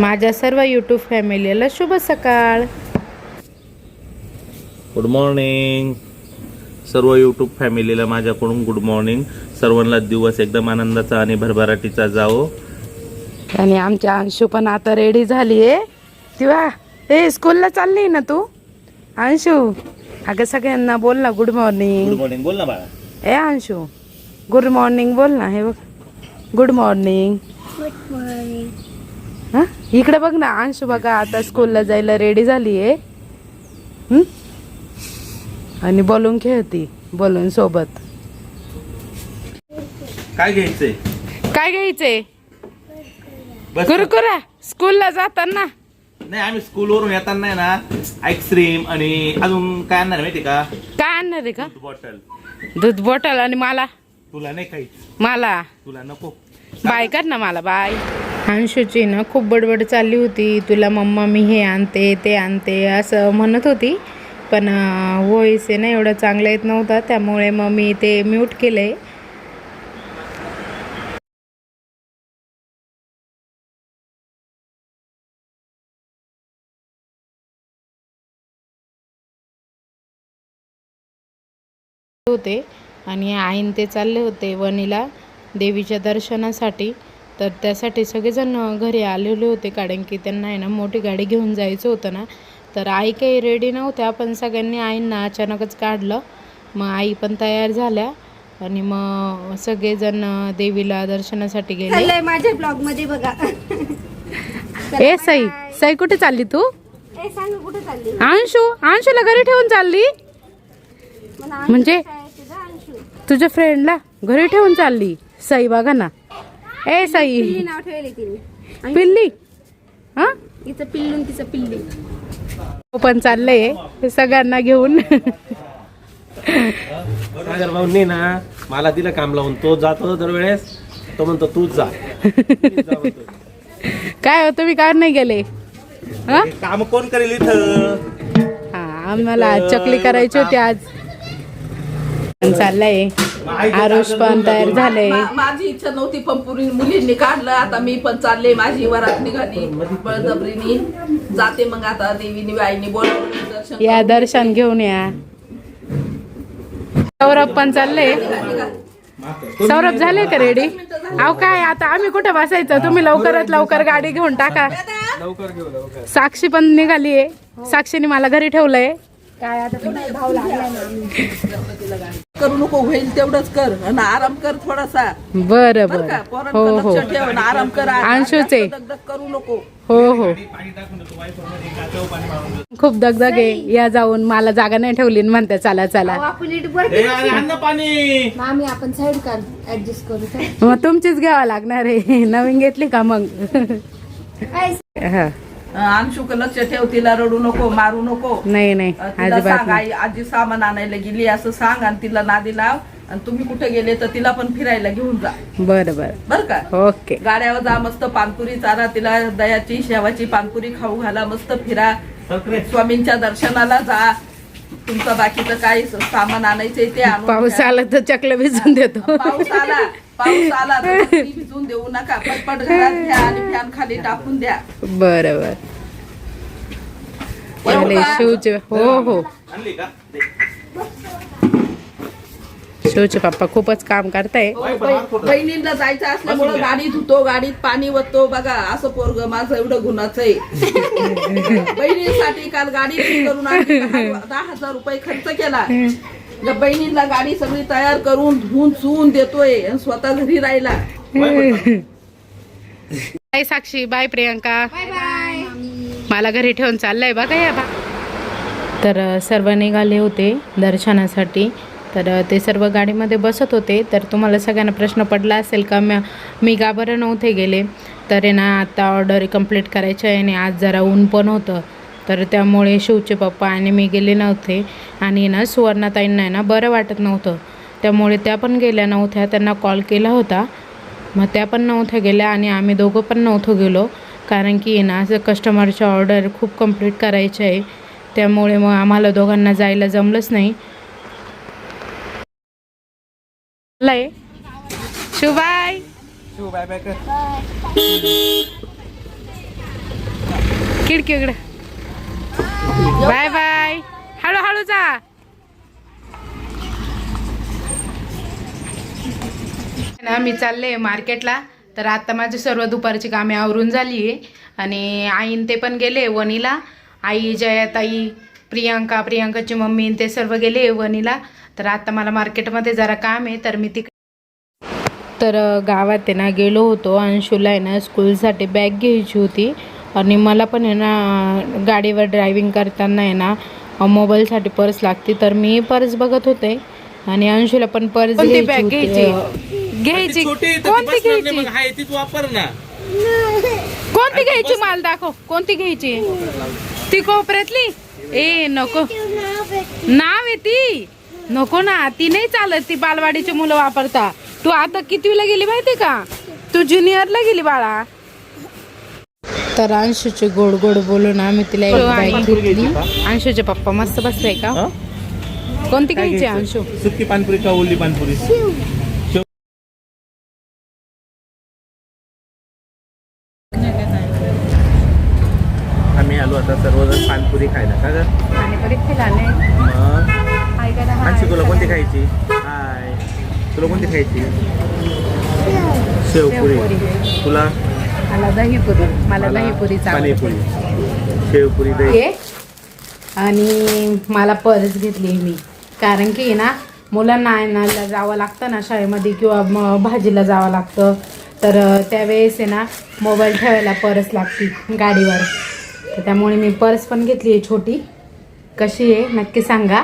माझ्या सर्व यूट्यूब फॅमिलीला शुभ सकाळ. गुड मॉर्निंग सर्व यूट्यूब फॅमिलीला माझ्याकडून गुड मॉर्निंग सर्वांना दिवस एकदम आनंदाचा आणि भरभराटीचा जाओ आणि आमच्या अंशू पण आता रेडी झाली आहे तेव्हा ए स्कूलला चालली ना तू? अंशू अगं सगळ्यांना बोल ना गुड गुड मॉर्निंग मॉर्निंग बोल ना बाळा. ए अंशू गुड मॉर्निंग बोल ना हे बघ. गुड मॉर्निंग हा? इकडे बघ ना अंशू बघा आता स्कूलला जायला रेडी झाली आहे हं? आणि बलून खेळती बलून सोबत. काय घ्यायचंय? काय घ्यायचंय? कुरकुरा स्कूलला जाताना. नाही आम्ही स्कूलवरून येताना ना आईस्क्रीम आणि अजून काय आणणार माहिती का? काय आणणार आहे का? बॉटल दूध बॉटल आणि मला. तुला नाही काही मला. तुला नको. बाय कर ना मला बाय. अंशूची ना खूप बडबड चालली होती. तुला मम्मा मी हे आणते ते आणते असं म्हणत होती. पण व्हॉइस आहे ना एवढं चांगलं येत नव्हता. त्यामुळे मग मी ते म्यूट केलं. होते आणि आईन ते चालले होते वणीला देवीच्या दर्शनासाठी. तर त्यासाठी सगळेजण घरी आलेले होते कारण की त्यांना आहे ना मोठी गाडी घेऊन जायचं होतं ना. तर आई काही रेडी नव्हत्या पण सगळ्यांनी आईंना अचानकच काढलं. मग आई पण तयार झाल्या आणि मग सगळेजण देवीला दर्शनासाठी गेले. माझ्या ब्लॉगमध्ये बघा. ए साई साई कुठे चालली तू? कुठे चालली? अंशू अंशूला घरी ठेवून चालली? म्हणजे तुझ्या फ्रेंडला घरी ठेवून चालली? साई बघा ना. ए साई. पिल्ली नाव ठेवले तिने. पिल्ली? हा? तिचं पिल्लून तिचं पिल्ली. पण चाललंय. हे सगळ्यांना घेऊन. सागर भाऊनी ना मला दिलं काम लावून. तो जातो दरवेळेस. तो म्हणतो तूच जा. काय हो तुम्ही काय नाही गेले? हा काम कोण करेल इथं? हा आम्हाला आज चकली करायची होती आज. चाललंय. आरुष पण तयार झालंय. माझी इच्छा नव्हती पण पुरी मुलींनी काढलं. आता मी पण चालले माझी वरात निघाली. बळजबरीनी. जाते मग आता देवीनी बोलावलं दर्शन या दर्शन घेऊन या. सौरभ पण चाललंय. सौरभ झाले का रेडी अहो काय आता आम्ही कुठे बसायचं? तुम्ही लवकरात लवकर गाडी घेऊन टाका. साक्षी पण निघाली आहे साक्षीने मला घरी ठेवलंय. काय आता भाऊ आम्ही करू नको होईल तेवढंच कर. आणि आराम कर थोडासा. बरं बर का? हो हो लक्ष ठेव आणि आराम कर. अंशूचे. दगदग करू नको. हो हो. खूप दगदग. आहे या जाऊन मला जागा नाही ठेवली म्हणते चला चला. अहो, आपण नीट वर ए, अरे आण ना पाणी. मामी आपण साईड काढ ऍडजस्ट करू का? मग तुमचीच घ्यावं लागणार आहे. नवीन घेतली का मग? काय हा. अंशुक लक्ष ठेव तिला रडू नको मारू नको. नाही नाही तिला सांग आई आजी सामान आणायला गेली असं सांग आणि तिला नादी लाव. आणि तुम्ही कुठे गेले तर तिला पण फिरायला घेऊन जा. बरं बरं. बर का? ओके. गाड्यावर जा मस्त पानपुरी चारा तिला दयाची शेवाची पानपुरी खाऊ घाला मस्त फिरा. स्वामींच्या दर्शनाला जा. तुमचं बाकीचं काही सामान आणायचंय ते पाऊस. आला तर चकलं भिजून देतो. पाऊस आला. पाऊस आला तर ती भिजून देऊ नका. पटपट घरात घ्या आणि फॅन खाली टाकून द्या. बरं बरं? शिवचे हो हो. आणली का? दे. शिवचे पप्पा खूपच काम करताय. हो, बै- बहिणींना जायचं असल्यामुळं गाडी धुतो गाडीत पाणी वतो बघा असं पोरग माझं एवढं गुन्हाचं आहे बहिणींसाठी काल गाडी ठीक करून आणली, दहा दहा हजार रुपये खर्च केला. या बहिणींना गाडी सगळी तयार करून धुवून चुवून देतोय आणि स्वतः घरी राहिला. Bye Sakshi bye Priyanka. मला घरी ठेवून चाललंय बघा या बा. तर सर्व निघाले होते दर्शनासाठी. तर ते सर्व गाडीमध्ये बसत होते. तर तुम्हाला सगळ्यांना प्रश्न पडला असेल का म्या मी का बरं नव्हते गेले. तर आहे ना आता ऑर्डर कंप्लीट करायची आहे आणि आज जरा ऊन पण होतं. तर त्यामुळे शिवचे पप्पा आणि मी गेले नव्हते. आणि ना सुवर्णाताईंना आहे ना बरं वाटत नव्हतं. त्यामुळे त्या पण गेल्या नव्हत्या त्यांना कॉल केला होता. मग त्या पण नव्हत्या गेल्या आणि आम्ही दोघं पण नव्हतो गेलो. कारण की ना असं कस्टमरच्या ऑर्डर खूप कंप्लीट करायचे आहे. त्यामुळे मग आम्हाला दोघांना जायला जमलंच नाही. लय शुभाय बाय बाय कर. इकडं बाय बाय हळूहळू जा ना मी चालले मार्केटला. तर आता माझी सर्व दुपारची कामे आवरून झाली आहे. आणि आईन ते पण गेले वनीला आई जयाताई प्रियांका प्रियांकाची मम्मी ते सर्व गेले वनीला तर आता मला मार्केटमध्ये जरा काम आहे तर मी तिकडे तर गावात आहे ना गेलो होतो. अंशूला आहे ना स्कूलसाठी बॅग घ्यायची होती. आणि मला पण आहे ना गाडीवर ड्रायव्हिंग करताना आहे ना मोबाईलसाठी पर्स लागते. तर मी पर्स बघत होते. आणि अंशूला पण पर्स कोणती घ्यायची. घ्यायची? कोणती घ्यायची? मग आहे तीच वापर ना कोणती घ्यायची माल दाखव? कोणती घ्यायची? ती कोपऱ्यातली? ए नको. नाव आहे ती. नको ना ती नाही चालत. ती बालवाडीची मुलं वापरता. तू आता कितवीला गेली माहिती का? तू ज्युनियरला गेली बाळा. तर अंशूचे गोड गोड बोलून आम्ही तिला एक घेतली. अंशूचे पप्पा मस्त बसले का? कोणती घ्यायची? अंशू? सुकी पानपुरी का ओली पानपुरी? आम्ही आलो आता सर्वजण पानपुरी खायला. का पाणीपुरी तुला कोणती खायची? हाय. तुला कोणती खायची? शेवपुरी. तुला? मला दहीपुरी मला दहीपुरीचा पाणीपुरी शेवपुरी दही. घे आणि मला पर्स घेतली मी. कारण की ना मुलांना आणायला जावं लागतं ना शाळेमध्ये किंवा म- भाजीला जावं लागतं. तर त्यावेळेस आहे ना मोबाईल ठेवायला पर्स लागती गाडीवर. तर त्यामुळे मी पर्स पण घेतली आहे छोटी. कशी आहे नक्की सांगा.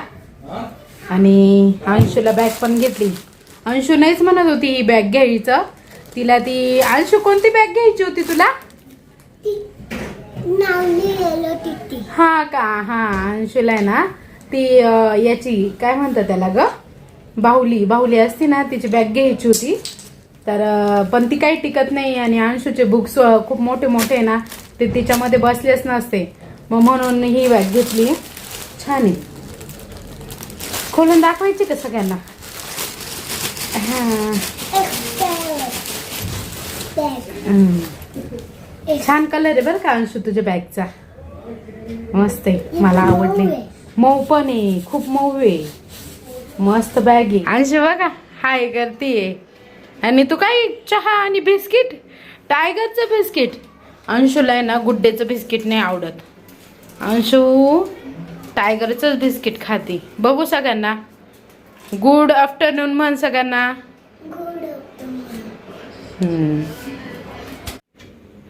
आणि अंशूला बॅग पण घेतली. अंशू नाहीच म्हणत होती ही बॅग घ्यायचं. तिला ती अंशू कोणती बॅग घ्यायची होती तुला? हा का? हा अंशुला आहे ना ती याची काय म्हणतात त्याला ग? बाहुली बाहुली असती ना तिची बॅग घ्यायची होती. तर पण ती काही टिकत नाही आणि अंशूचे बुक्स खूप मोठे मोठे आहे ना ते तिच्यामध्ये बसलेच नसते. मग म्हणून ही बॅग घेतली. छान आहे. खोलून दाखवायची का सगळ्यांना? हा. छान कलर आहे बरं का अंशू तुझ्या बॅगचा मस्त आहे. मला आवडली मऊ पण आहे. खूप मऊ आहे. मस्त बॅग आहे. अंशू बघा. हाय करतीये आणि तू काय चहा आणि बिस्किट टायगरचं बिस्किट अंशूला आहे ना गुड्डेचं बिस्किट नाही आवडत. अंशू टायगरचंच बिस्किट खाते. बघू सगळ्यांना. गुड आफ्टरनून म्हण सगळ्यांना. हम्म.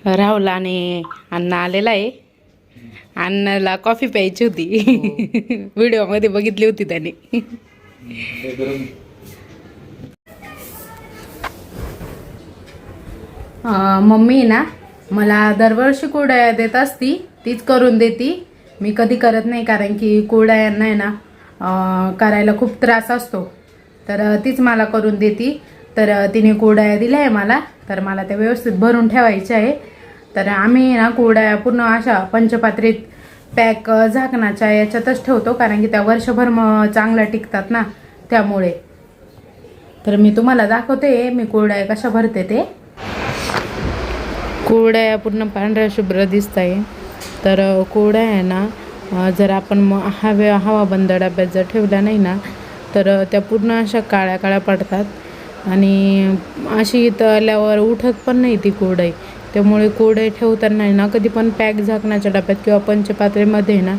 राहुल आणि अण्णा आलेला आहे. अण्णाला कॉफी प्यायची होती. व्हिडिओमध्ये बघितली होती त्याने. मम्मी ना मला दरवर्षी कुरडया देत असती तीच करून देती. मी कधी करत नाही कारण की कुरडयांना आहे ना करायला खूप त्रास असतो. तर तीच मला करून देती. तर तिने कुरडया दिल्या आहे मला. तर मला त्या व्यवस्थित भरून ठेवायच्या आहे. तर आम्ही ना कुरड्या पूर्ण अशा पंचपात्रीत पॅक झाकणाच्या याच्यातच ठेवतो कारण की त्या वर्षभर मग चांगल्या टिकतात ना त्यामुळे. तर मी तुम्हाला दाखवते मी कुरड्या कशा भरते ते. कोरड्या पूर्ण पांढऱ्या शुभ्र दिसत आहे तर कुरड्या कोरड्या आहे ना जर आपण म हवे बंद डब्यात जर ठेवल्या नाही ना तर त्या पूर्ण अशा काळ्या काळ्या पडतात. आणि अशी तळल्यावर उठत पण नाही ती कोरडई. त्यामुळे कोरडई ठेवताना ना कधी पण पॅक झाकण्याच्या डब्यात किंवा पंचपात्रेमध्ये आहे ना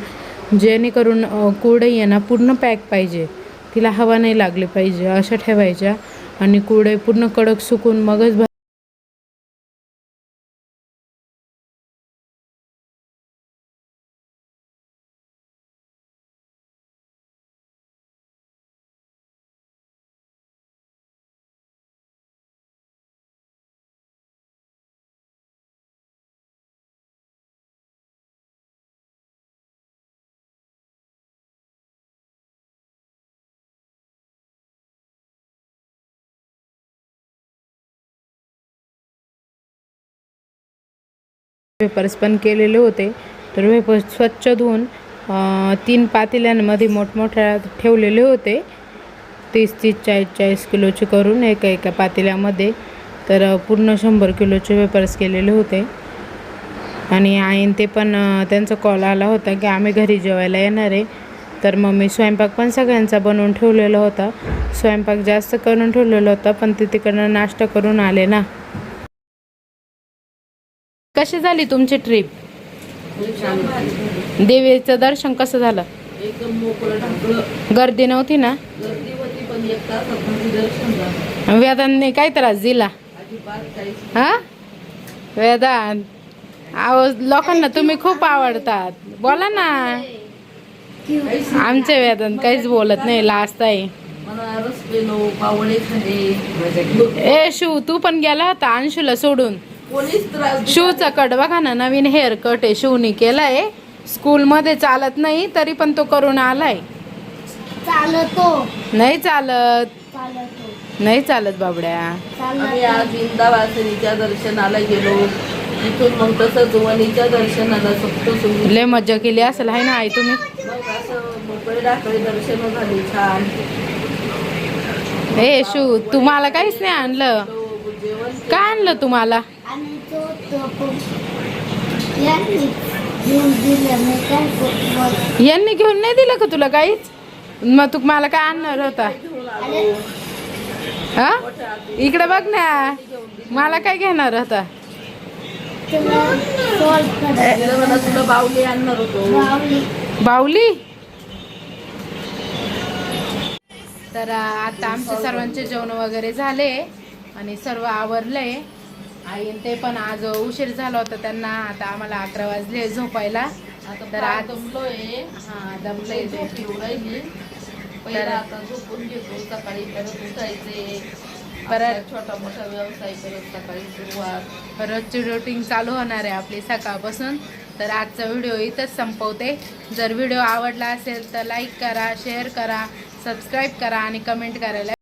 जेणेकरून अ, कोरडई आहे ना पूर्ण पॅक पाहिजे. तिला हवा नाही लागली पाहिजे अशा ठेवायच्या. आणि कोरडई पूर्ण कडक सुकून मगच वेपर्स पण केलेले होते. तर वेपर्स स्वच्छ धुवून तीन पातेल्यांमध्ये मोठमोठ्या ठेवलेले होते. तीस तीस चाळीस चाळीस किलोचे करून एका एका पातेल्यामध्ये तर पूर्ण शंभर किलोचे वेपर्स केलेले होते. आणि आईन ते पण त्यांचा कॉल आला होता की आम्ही घरी जेवायला येणार आहे. तर मग मी स्वयंपाक पण सगळ्यांचा बनवून ठेवलेला होता. स्वयंपाक जास्त करून ठेवलेला होता पण ते तिकडनं नाश्ता करून आले ना. कशी झाली तुमची ट्रिप देवीचं दर्शन कसं झालं? गर्दी नव्हती ना? वेदांनी काय त्रास दिला? हा? वेदांत. आहो लोकांना तुम्ही खूप आवडतात. बोला ना. आमचे वेदांत काहीच बोलत नाही लास्ट आहे. ए शिव तू पण गेला होता अंशूला सोडून? शिवचा कट बघा ना नवीन हेअर कट आहे शिवनी केलाय. स्कूलमध्ये चालत नाही तरी पण तो करून आलाय. चालतो. नाही चालत. चालतो. नाही चालत बाबड्या. आम्ही आज इंदावासिनीच्या दर्शनाला गेलो. तिथून मग वणीच्या दर्शनाला लय मज्जा केली असेल आहे ना आई तुम्ही? मग असं मोकळे डाकळे दर्शन झाली छान. ए शिव तुम्हाला काहीच नाही आणलं. काय आणलं तुम्हाला? आणि तो तो यांनी घेऊन नाही दिलं का तुला काहीच? मग तू मला काय आणणार होता? हा? इकडे बघ ना. मला काय घेणार होता? बावली आणणार होतो. बावली तर आता आमचे सर्वांचे जेवण वगैरे झाले. आणि सर्व आवरले आई आणि ते पण आज उशीर झाला होता त्यांना. आता आम्हाला अकरा वाजले झोपायला. तर आज दमलोय. हा दमले झोप येऊ राहिली. पहिला आता झोपून घेतो. सकाळी परत उठायचे. परत- परत छोटा मोठा व्यवसाय परत सकाळी सुरुवात. रोजची रुटीन चालू होणार आहे आपली सकाळपासून. तर आजचा व्हिडिओ इथंच संपवते. जर व्हिडिओ आवडला असेल तर लाईक करा शेअर करा सबस्क्राईब करा आणि कमेंट करायला